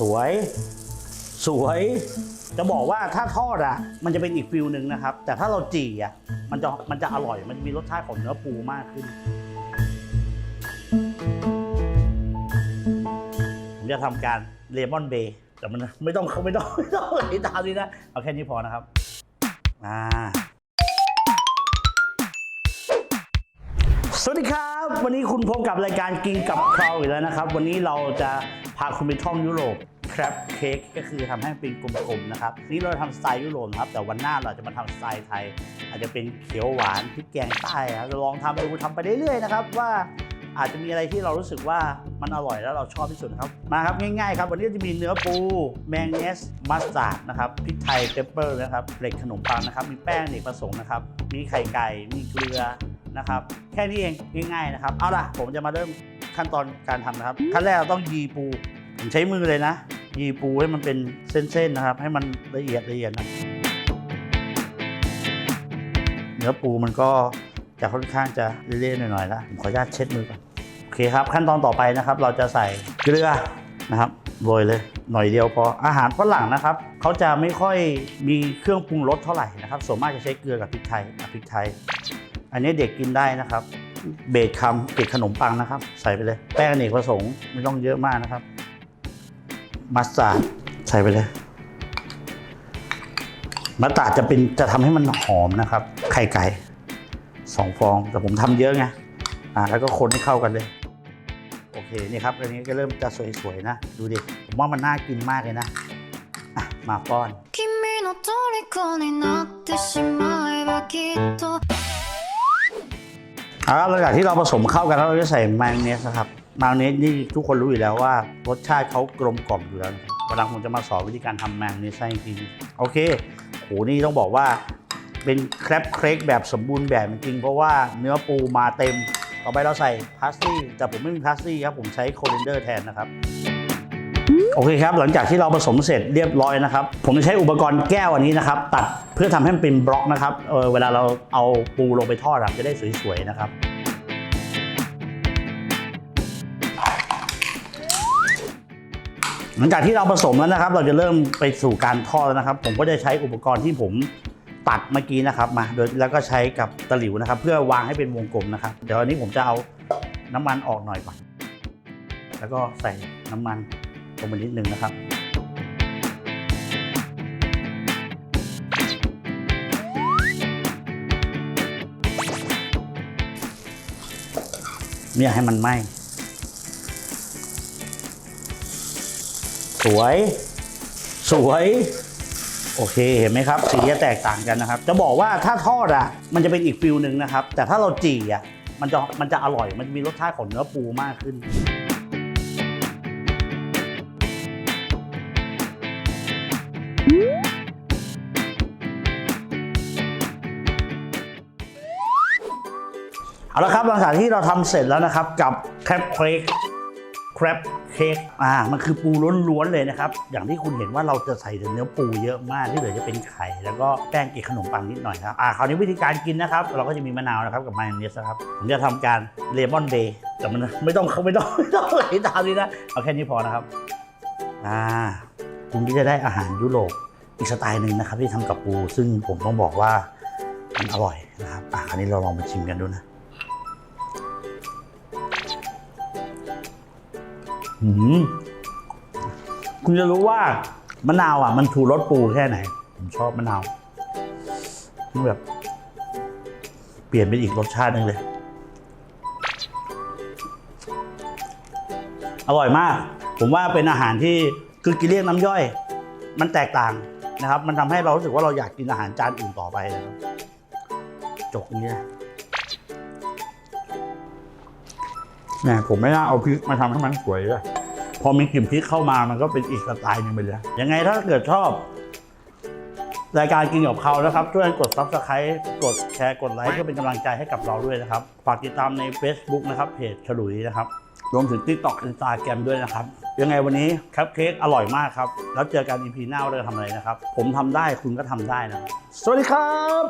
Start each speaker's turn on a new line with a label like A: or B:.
A: สวย สวย จะบอกว่าถ้าทอดอะมันจะเป็นอีกฟิลหนึ่งนะครับ แต่ถ้าเราจี่อะมันจะมันจะอร่อย มันมีรสชาติของเนื้อปูมากขึ้น ผมจะทำการเลมอนเบย์แต่มันไม่ต้องไม่ต้องไม่ต้องไหลตามนี้นะ เอาแค่นี้พอนะครับ อ่า สวัสดีครับ วันนี้คุณพบกับรายการกินกับคราวอีกแล้วนะครับ วันนี้เราจะพาคุณไปท่องยุโรปครับเค้กก็คือทำให้เป็นกลมๆนะครับนี่เราทำสไตล์ยุโรปครับแต่วันหน้าเราจะมาทำสไตล์ไทย อาจจะเป็นเขียวหวานพริกแกงใต้ครับจะลองทำดูทำไปเรื่อยๆนะครับว่า อาจจะมีอะไรที่เรารู้สึกว่ามันอร่อยแล้วเราชอบที่สุดครับ มาครับง่ายๆครับ วันนี้จะมีเนื้อปูแมงเนสมัสตาร์ดนะครับพริกไทยเปปเปอร์นะครับเกล็ดขนมปังนะครับ มีแป้งเนกประสงค์นะครับ มีไข่ไก่มีเกลือนะครับ แค่นี้เองง่ายๆนะครับ เอาล่ะ ผมจะมาเริ่มขั้นตอนการทำนะครับ ขั้นแรกเราต้องยีปูผมใช้มือเลยนะ ยีปูให้มันเป็นเส้นๆนะครับ ให้มันละเอียดละเอียดนะเนื้อปูมันก็ จะค่อนข้างจะเละๆหน่อยๆแล้วผมขออนุญาตเช็ดมือก่อนโอเคครับ ขั้นตอนต่อไปนะครับ เราจะใส่เกลือนะครับโรยเลยหน่อยเดียวพออาหารฝรั่งนะครับเขาจะไม่ค่อยมีเครื่องปรุงรสเท่าไหร่นะครับส่วนมากจะใช้เกลือกับพริกไทยพริกไทย อันนี้เด็กกินได้นะครับ เบสคำเกล็ดขนมปังนะครับ ใส่ไปเลย แป้งอเนกประสงค์ไม่ต้องเยอะมากนะครับ มัสตาร์ดใส่ไปเลยมัสตาร์ดจะเป็นจะทำให้มันหอมนะครับ ไข่ไก่ สองฟองแต่ผมทำเยอะไงอ่าแล้วก็คนให้เข้ากันเลยโอเคนี่ครับอันนี้ก็เริ่มจะสวยๆนะ ดูดิผมว่ามันน่ากินมากเลยนะะมาป้อนเอาละหลังจากที่เราผสมเข้ากันแล้วเราจะใส่มายองเนสครับมายองเนสนี่ทุกคนรู้อยู่แล้วว่ารสชาติเขากลมกล่อมอยู่แล้ววันหลังผมจะมาสอนวิธีการทำมายองเนสให้จริงโอเคโหนี่ต้องบอกว่า เป็นแครปเค้กแบบสมบูรณ์แบบจริงเพราะว่าเนื้อปูมาเต็ม ต่อไปเราใส่พาสลีย์แต่ผมไม่มีพาสลีย์ครับผมใช้โคเรนเดอร์แทนนะครับโอเคครับ หลังจากที่เราผสมเสร็จเรียบร้อยนะครับ ผมจะใช้อุปกรณ์แก้วอันนี้นะครับ ตัดเพื่อทำให้มันเป็นบล็อกนะครับเเวลาเราเอาปูลงไปทอดจะได้สวยๆนะครับหลังจากที่เราผสมแล้วนะครับ เราจะเริ่มไปสู่การทอดแล้วนะครับ ผมก็จะใช้อุปกรณ์ที่ผม ตัดเมื่อกี้นะครับมาโดยแล้วก็ใช้กับตะหลิวนะครับ เพื่อวางให้เป็นวงกลมนะครับ เดี๋ยวอันนี้ผมจะเอาน้ำมันออกหน่อยก่อนแล้วก็ใส่น้ำมันลงไปนิดนึงนะครับไม่อยากให้มันไหม้สวย สวย โอเคเห็นไหมครับสีจะแตกต่างกันนะครับ จะบอกว่าถ้าทอดอะ มันจะเป็นอีกฟิลหนึ่งนะครับ แต่ถ้าเราจี่อะมันจะมันจะอร่อยมันมีรสชาติของเนื้อปูมากขึ้นเอาละครับหลังจากที่เราทำเสร็จแล้วนะครับกับแคปเค้ก ครปเค้กอ่ามันคือปูล้วนๆเลยนะครับ อย่างที่คุณเห็นว่าเราจะใส่เนื้อปูเยอะมากที่เหลือจะเป็นไข่ แล้วก็แป้งเกล็ดขนมปังนิดหน่อยครับอ่าคราวนี้วิธีการกินนะครับ เราก็จะมีมะนาวนะครับกับมายองเนสนะครับผมจะทำการเลมอนเดย์แต่มันไม่ต้องไม่ต้องไม่ต้องไหลตามนี้นะเอาแค่นี้พอนะครับอ่าคุณก็จะได้อาหารยุโรปอีกสไตล์หนึ่งนะครับที่ทำกับปู ซึ่งผมต้องบอกว่ามันอร่อยนะครับอ่าอันนี้เราลองมาชิมกันดูนะ คุณจะรู้ว่ามะนาวอะ มันถูรสปูแค่ไหน ผมชอบมะนาวมันแบบ เปลี่ยนเป็นอีกรสชาติหนึงเลย อร่อยมาก ผมว่าเป็นอาหารที่คือกินเรียกน้ำย่อย มันแตกต่างนะครับ มันทำให้เรารู้สึกว่าเราอยากกินอาหารจานอื่นต่อไปนะครับจกนี้นะเนี่ยผมไม่น่าเอาพริกมาทำให้มันสวยเลย พอมีกลิ่นพริกเข้ามามันก็เป็นอีกสไตล์หนึ่งไปเลยยังไงถ้าเกิดชอบ รายการกินกับเขานะครับ ช่วยกด subscribe กดแชร์กดไลค์เพื่อเป็นกำลังใจให้กับเราด้วยนะครับ ฝากติดตามใน Facebook นะครับเพจฉลุยนะครับ รวมถึง TikTok Instagram ด้วยนะครับ ยังไงวันนี้ครับเค้กอร่อยมากครับ แล้วเจอกัน EP หน้าว่าเราจะทำอะไรนะครับ ผมทำได้คุณก็ทำได้นะ สวัสดีครับ